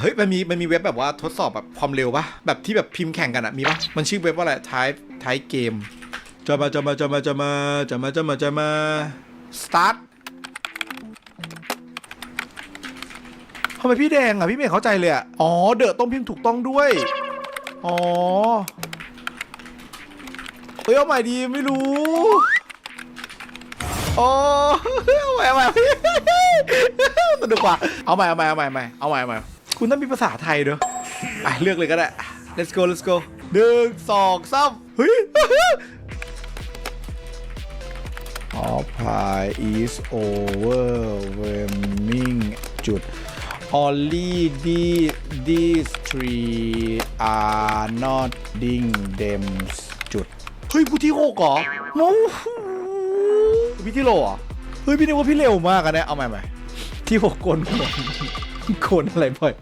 เฮ้ยมันมีมันมีเว็บแบบว่าทดสอบแบบความเร็วปะแบบที่แบบพิมพ์แข่งกันอะมีปะมันชื่อเว็บว่าอะไรท้ายท้ายเกมจะมาจะมาจะมาจะมาจะมาจะมาจะมา start ทำไมพี่แดงอะพี่ไม่เข้าใจเลยอะอ๋อ เดอะต้องพิมพ์ถูกต้องด้วย อ๋อ เฮ้ยเอาใหม่ดีไม่รู้โอ้เอาใหม่เอาใหม่สนุกกว่า เอาใหม่เอาใหม่เอาใหม่เอาใหม่เอาใหม่ คุณต้องมีภาษาไทยเด้อไปเลือกเลยก็ได้ let's go let's go หนึ่งสองสามเฮ้ย All pie is overwhelming จุด Only the, these three are not ding them จุด เฮ้ยผู้ที่หกเหรอโอ้โหพี่ที่โลเหรอเฮ้ยพี่นึกว่าพี่เร็วมากอะเนี่ยเอาใหม่ใหม่ที่หกโกนหัวโกนอะไรบ่อย